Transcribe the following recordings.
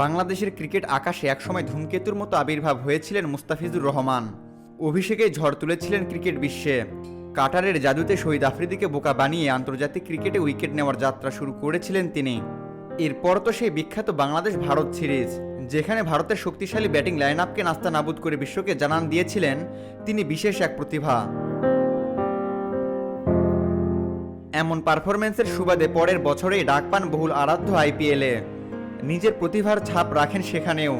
বাংলাদেশের ক্রিকেট আকাশে একসময় ধূমকেতুর মতো আবির্ভাব হয়েছিলেন মুস্তাফিজুর রহমান। অভিষেকেই ঝড় তুলেছিলেন ক্রিকেট বিশ্বে। কাটারের জাদুতে শহীদ আফ্রিদিকে বোকা বানিয়ে আন্তর্জাতিক ক্রিকেটে উইকেট নেওয়ার যাত্রা শুরু করেছিলেন তিনি। এরপর তো সেই বিখ্যাত বাংলাদেশ ভারত সিরিজ, যেখানে ভারতের শক্তিশালী ব্যাটিং লাইন আপকে নাস্তা নাবুদ করে বিশ্বকে জানান দিয়েছিলেন তিনি বিশেষ এক প্রতিভা। এমন পারফরমেন্সের সুবাদে পরের বছরেই ডাক পান বহুল আরাধ্য আইপিএলে। নিজের প্রতিভার ছাপ রাখেন সেখানেও।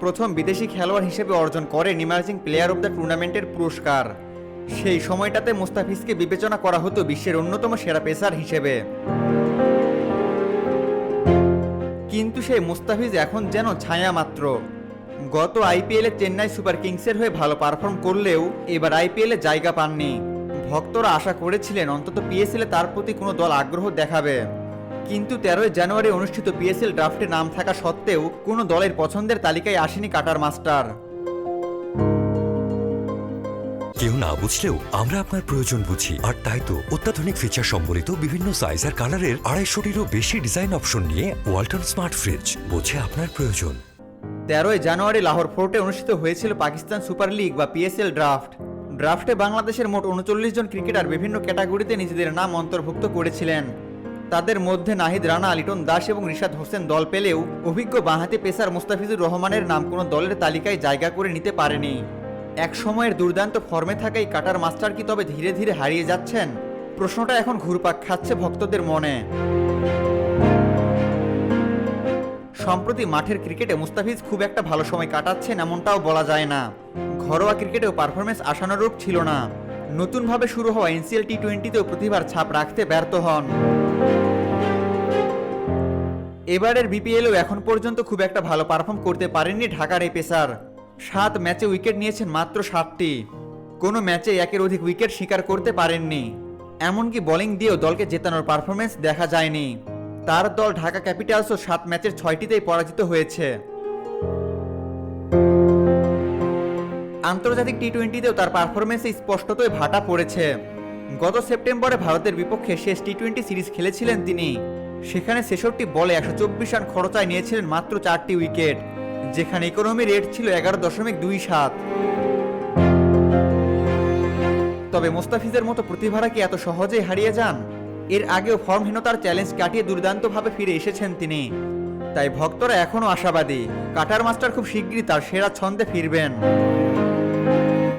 প্রথম বিদেশি খেলোয়াড় হিসেবে অর্জন করেন ইমার্জিং প্লেয়ার অব দ্য টুর্নামেন্টের পুরস্কার। সেই সময়টাতে মুস্তাফিজকে বিবেচনা করা হতো বিশ্বের অন্যতম সেরা পেসার হিসেবে। কিন্তু সেই মুস্তাফিজ এখন যেন ছায়া মাত্র গত আইপিএলে চেন্নাই সুপার কিংসের হয়ে ভালো পারফর্ম করলেও এবার আইপিএলে জায়গা পাননি। ভক্তরা আশা করেছিলেন অন্তত পিএসএলে তার প্রতি কোনো দল আগ্রহ দেখাবে। কিন্তু তেরোই জানুয়ারি অনুষ্ঠিত পিএসএল ড্রাফটে নাম থাকা সত্ত্বেও কোনো দলের পছন্দের তালিকায় আসেনি কাটার মাস্টার। কেউ না বুঝলেও আমরা আপনার প্রয়োজন বুঝি। আর তাই তো অত্যাধুনিক ফিচার সম্বলিত বিভিন্ন সাইজ আর কালারের আড়াইশোটিরও বেশি ডিজাইন অপশন নিয়ে ওয়ালটন স্মার্ট ফ্রিজ বোঝে আপনার প্রয়োজন। তেরোই জানুয়ারি লাহোর ফোর্টে অনুষ্ঠিত হয়েছিল পাকিস্তান সুপার লিগ বা পিএসএল ড্রাফট। ড্রাফটে বাংলাদেশের মোট উনচল্লিশ জন ক্রিকেটার বিভিন্ন ক্যাটাগরিতে নিজেদের নাম অন্তর্ভুক্ত করেছিলেন। তাদের মধ্যে নাহিদ, রানা লিটন দাস এবং রিশাদ হোসেন দল পেলেও অভিজ্ঞ বাঁহাতি পেসার মুস্তাফিজুর রহমানের নাম কোনো দলের তালিকায় জায়গা করে নিতে পারেনি। এক সময়ের দুর্দান্ত ফর্মে থাকা এই কাটার মাস্টার কি তবে ধীরে ধীরে হারিয়ে যাচ্ছেন? প্রশ্নটা এখন ঘুরপাক খাচ্ছে ভক্তদের মনে। সম্প্রতি মাঠের ক্রিকেটে মুস্তাফিজ খুব একটা ভালো সময় কাটাচ্ছেন এমনটাও বলা যায় না। ঘরোয়া ক্রিকেটেও পারফরমেন্স আশানুরূপ ছিল না। নতুনভাবে শুরু হওয়া এনসিএল টি টোয়েন্টিতেও প্রতিভার ছাপ রাখতে ব্যর্থ হন। এবারের বিপিএলও এখন পর্যন্ত খুব একটা ভালো পারফর্ম করতে পারেননি ঢাকার এই পেসার। সাত ম্যাচে উইকেট নিয়েছেন মাত্র সাতটি। কোনো ম্যাচে একের অধিক উইকেট শিকার করতে পারেননি। এমনকি বোলিং দিয়েও দলকে জেতানোর পারফরমেন্স দেখা যায়নি। তার দল ঢাকা ক্যাপিটালসও সাত ম্যাচের ছয়টিতেই পরাজিত হয়েছে। আন্তর্জাতিক টি টোয়েন্টিতেও তার পারফরমেন্সে স্পষ্টতই ভাটা পড়েছে। গত সেপ্টেম্বরে ভারতের বিপক্ষে শেষ টি টোয়েন্টি সিরিজ খেলেছিলেন তিনি। সেখানে ছেষট্টি বলে একশো চব্বিশ রান খরচায় নিয়েছিলেন মাত্র চারটি উইকেট, যেখানে ইকোনমি রেট ছিল এগারো দশমিক দুই সাত। তবে মোস্তাফিজের মতো প্রতিভারা কি এত সহজেই হারিয়ে যান? এর আগেও ফর্মহীনতার চ্যালেঞ্জ কাটিয়ে দুর্দান্তভাবে ফিরে এসেছেন তিনি। তাই ভক্তরা এখনও আশাবাদী, কাটার মাস্টার খুব শিগগিরই তার সেরা ছন্দে ফিরবেন।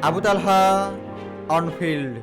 Abu Talha on field.